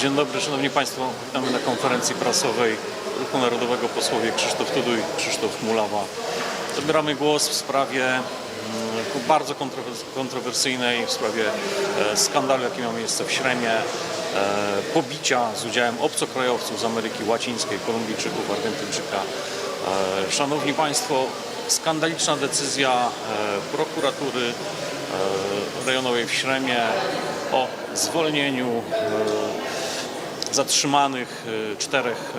Dzień dobry, Szanowni Państwo. Witamy na konferencji prasowej Ruchu Narodowego posłowie Krzysztof Tuduj, Krzysztof Mulawa. Zabieramy głos w sprawie mm, bardzo kontrowers- kontrowersyjnej, w sprawie e, skandalu, jaki miał miejsce w Śremie, e, pobicia z udziałem obcokrajowców z Ameryki Łacińskiej, Kolumbijczyków, Argentyńczyka. E, Szanowni Państwo, skandaliczna decyzja prokuratury rejonowej w Śremie o zwolnieniu zatrzymanych e, czterech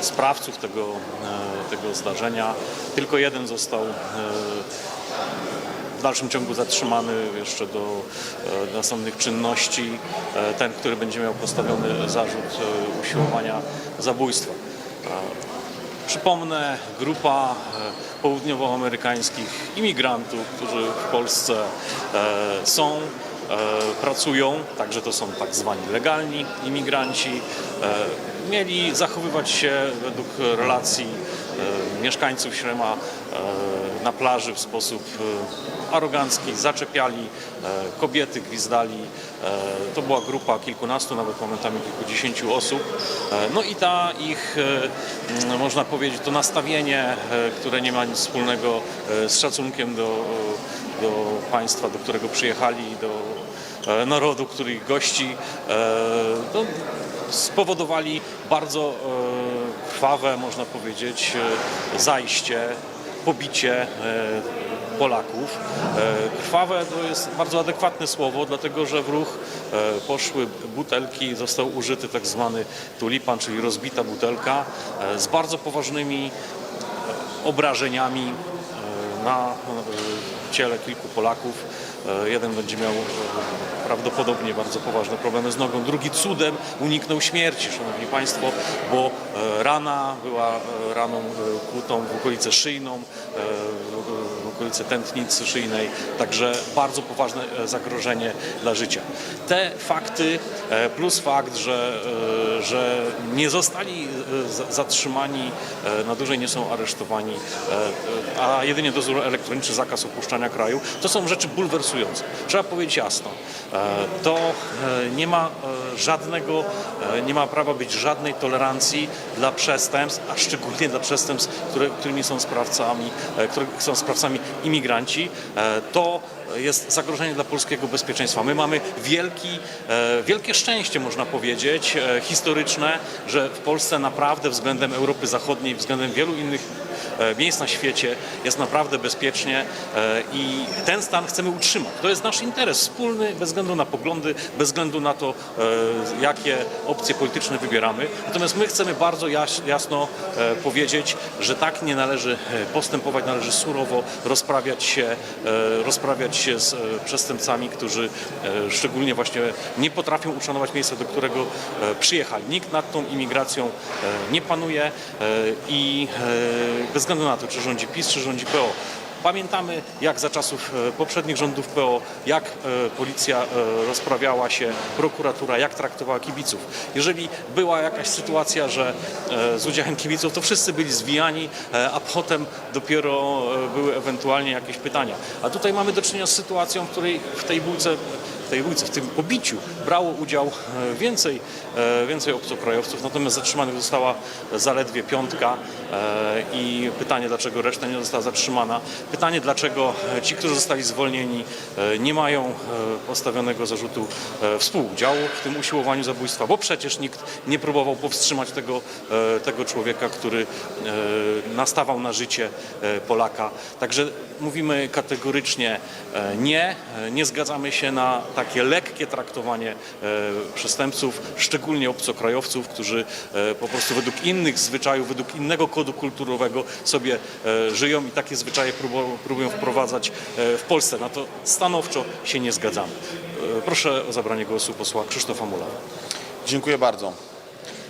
e, sprawców tego, e, tego zdarzenia. Tylko jeden został w dalszym ciągu zatrzymany jeszcze do następnych czynności. Ten, który będzie miał postawiony zarzut usiłowania zabójstwa. Przypomnę, grupa południowoamerykańskich imigrantów, którzy w Polsce są, pracują, także to są tak zwani legalni imigranci, e, mieli zachowywać się według relacji e, mieszkańców Śrema e, na plaży w sposób e, arogancki, zaczepiali e, kobiety, gwizdali. E, To była grupa kilkunastu, nawet momentami kilkudziesięciu osób. E, No i ta ich, e, można powiedzieć, to nastawienie, e, które nie ma nic wspólnego e, z szacunkiem do, do państwa, do którego przyjechali, do e, narodu, który ich gości, e, to spowodowali bardzo e, krwawe, można powiedzieć, e, zajście, pobicie e, Polaków. E, Krwawe to jest bardzo adekwatne słowo, dlatego że w ruch e, poszły butelki, został użyty tak zwany tulipan, czyli rozbita butelka e, z bardzo poważnymi obrażeniami e, na e, ciele kilku Polaków. E, Jeden będzie miał e, prawdopodobnie bardzo poważne problemy z nogą, drugi cudem uniknął śmierci, Szanowni Państwo, bo e, rana była raną kłutą w okolicę szyjną, e, okolicy tętnicy szyjnej, także bardzo poważne e, zagrożenie dla życia. Te fakty e, plus fakt, że, e, że nie zostali za- zatrzymani, na dłużej nie są aresztowani, a jedynie dozór elektroniczny, zakaz opuszczania kraju, to są rzeczy bulwersujące. Trzeba powiedzieć jasno, to nie ma żadnego, nie ma prawa być żadnej tolerancji dla przestępstw, a szczególnie dla przestępstw, które, którymi są sprawcami, które są sprawcami imigranci. E, To jest zagrożenie dla polskiego bezpieczeństwa. My mamy wielki, e, wielkie szczęście, można powiedzieć, e, historyczne, że w Polsce naprawdę względem Europy Zachodniej, względem wielu innych miejsc na świecie jest naprawdę bezpiecznie e, i ten stan chcemy utrzymać. To jest nasz interes wspólny, bez względu na poglądy, bez względu na to, e, jakie opcje polityczne wybieramy. Natomiast my chcemy bardzo jasno e, powiedzieć, że tak nie należy e, postępować, należy surowo rozprawiać się, e, rozprawiać się z e, przestępcami, którzy e, szczególnie właśnie nie potrafią uszanować miejsca, do którego e, przyjechali. Nikt nad tą imigracją e, nie panuje e, i e, bez względu na to, czy rządzi PiS, czy rządzi PO. Pamiętamy, jak za czasów e, poprzednich rządów PO, jak e, policja e, rozprawiała się, prokuratura, jak traktowała kibiców. Jeżeli była jakaś sytuacja, że z udziałem kibiców, to wszyscy byli zwijani, a potem dopiero były ewentualnie jakieś pytania. A tutaj mamy do czynienia z sytuacją, w której w tej bójce w tej bójce, w tym pobiciu brało udział e, więcej, e, więcej obcokrajowców, natomiast zatrzymanych została zaledwie piątka e, i pytanie, dlaczego reszta nie została zatrzymana. Pytanie, dlaczego ci, którzy zostali zwolnieni, nie mają postawionego zarzutu współudziału w tym usiłowaniu zabójstwa, bo przecież nikt nie próbował powstrzymać tego, tego człowieka, który nastawał na życie Polaka. Także mówimy kategorycznie nie, nie zgadzamy się na takie lekkie traktowanie e, przestępców, szczególnie obcokrajowców, którzy e, po prostu według innych zwyczajów, według innego kodu kulturowego sobie e, żyją i takie zwyczaje próbują, wprowadzać w Polsce. Na to stanowczo się nie zgadzamy. Proszę o zabranie głosu posła Krzysztofa Mula. Dziękuję bardzo.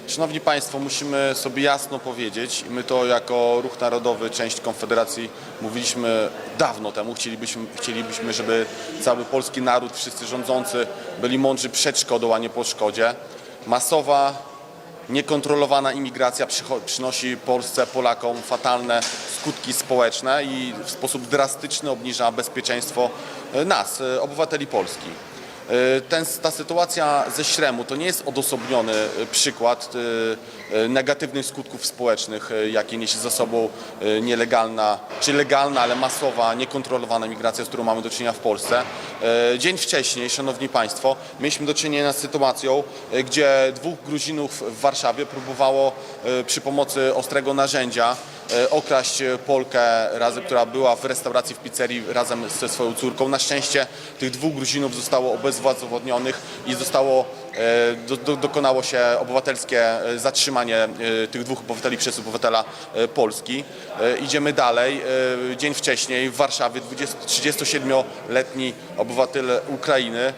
Szanowni Państwo, musimy sobie jasno powiedzieć, i my to jako Ruch Narodowy, część Konfederacji mówiliśmy dawno temu, chcielibyśmy, chcielibyśmy żeby cały polski naród, wszyscy rządzący byli mądrzy przed szkodą, a nie po szkodzie. Masowa, niekontrolowana imigracja przynosi Polsce, Polakom fatalne skutki społeczne i w sposób drastyczny obniża bezpieczeństwo nas, obywateli Polski. E, Ten, ta sytuacja ze Śremu to nie jest odosobniony e, przykład e, negatywnych skutków społecznych, jakie niesie za sobą nielegalna, czy legalna, ale masowa, niekontrolowana migracja, z którą mamy do czynienia w Polsce. Dzień wcześniej, Szanowni Państwo, mieliśmy do czynienia z sytuacją, gdzie dwóch Gruzinów w Warszawie próbowało przy pomocy ostrego narzędzia okraść e, Polkę, razem, która była w restauracji w pizzerii razem ze swoją córką. Na szczęście tych dwóch Gruzinów zostało obezwładnionych i zostało, e, do, do, dokonało się obywatelskie e, zatrzymanie e, tych dwóch obywateli przez obywatela e, Polski. E, Idziemy dalej. E, Dzień wcześniej w Warszawie 20 37-letni obywatel Ukrainy e,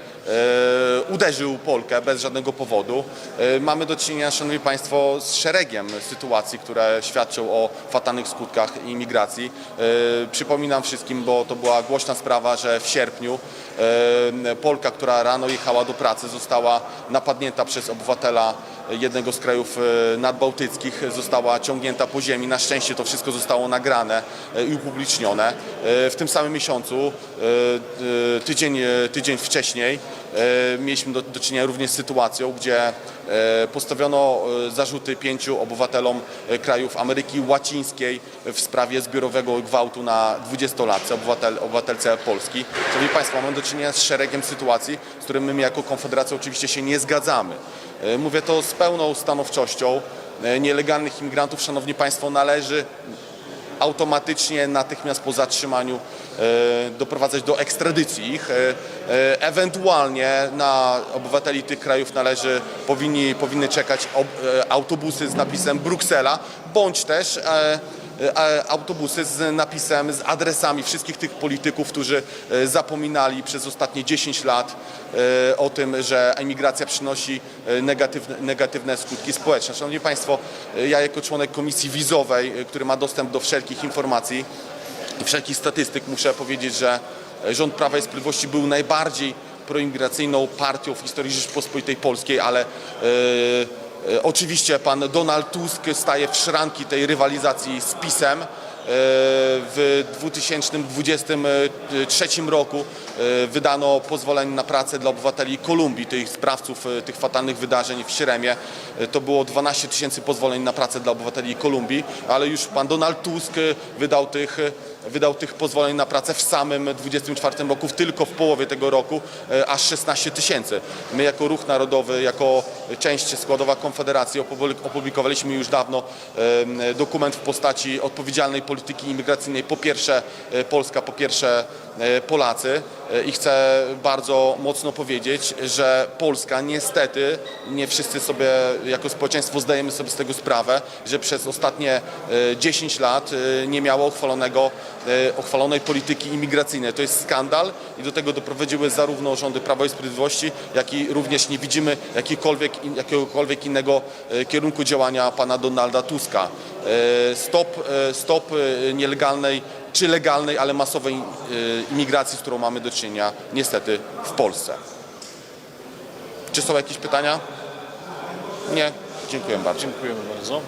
uderzył Polkę bez żadnego powodu. E, Mamy do czynienia, Szanowni Państwo, z szeregiem sytuacji, które świadczą o fatalnych skutkach imigracji. E, Przypominam wszystkim, bo to była głośna sprawa, że w sierpniu e, Polka, która rano jechała do pracy, została napadnięta przez obywatela jednego z krajów e, nadbałtyckich, została ciągnięta po ziemi. Na szczęście to wszystko zostało nagrane e, i upublicznione. E, W tym samym miesiącu, tydzień, tydzień wcześniej, mieliśmy do, do czynienia również z sytuacją, gdzie e, postawiono e, zarzuty pięciu obywatelom e, krajów Ameryki Łacińskiej w sprawie zbiorowego gwałtu na 20-latce, obywatel, obywatelce Polski. Szanowni Państwo, mamy do czynienia z szeregiem sytuacji, z którymi my jako Konfederacja oczywiście się nie zgadzamy. E, Mówię to z pełną stanowczością. E, Nielegalnych imigrantów, Szanowni Państwo, należy automatycznie, natychmiast po zatrzymaniu e, doprowadzać do ekstradycji ich. E, e, Ewentualnie na obywateli tych krajów należy, powinni, powinny czekać ob, autobusy z napisem Bruksela, bądź też autobusy z napisem, z adresami wszystkich tych polityków, którzy e, zapominali przez ostatnie 10 lat e, o tym, że emigracja przynosi e, negatywne, negatywne skutki społeczne. Szanowni Państwo, e, ja jako członek komisji wizowej, e, który ma dostęp do wszelkich informacji i wszelkich statystyk, muszę powiedzieć, że e, rząd Prawa i Sprawiedliwości był najbardziej proimigracyjną partią w historii Rzeczypospolitej Polskiej, ale e, e, oczywiście pan Donald Tusk staje w szranki tej rywalizacji z PiSem. E, W 2023 roku e, wydano pozwolenie na pracę dla obywateli Kolumbii, tych sprawców e, tych fatalnych wydarzeń w Śremie. E, To było 12 tysięcy pozwoleń na pracę dla obywateli Kolumbii, ale już pan Donald Tusk e, wydał tych, e, wydał tych pozwoleń na pracę w samym 2024 roku, tylko w połowie tego roku, e, aż 16 tysięcy. My jako Ruch Narodowy, jako część składowa Konfederacji opublik- opublikowaliśmy już dawno em, dokument w postaci odpowiedzialnej polityki imigracyjnej. Po pierwsze e, Polska, po pierwsze e, Polacy E, i chcę bardzo mocno powiedzieć, że Polska niestety, nie wszyscy sobie jako społeczeństwo zdajemy sobie z tego sprawę, że przez ostatnie e, 10 lat e, nie miało uchwalonego, e, uchwalonej polityki imigracyjnej. To jest skandal i do tego doprowadziły zarówno rządy Prawa i Sprawiedliwości, jak i również nie widzimy jakiegokolwiek innego e, kierunku działania pana Donalda Tuska. E, Stop, e, stop e, nielegalnej czy legalnej, ale masowej imigracji, z którą mamy do czynienia niestety w Polsce. Czy są jakieś pytania? Nie? Dziękuję bardzo. Dziękujemy bardzo.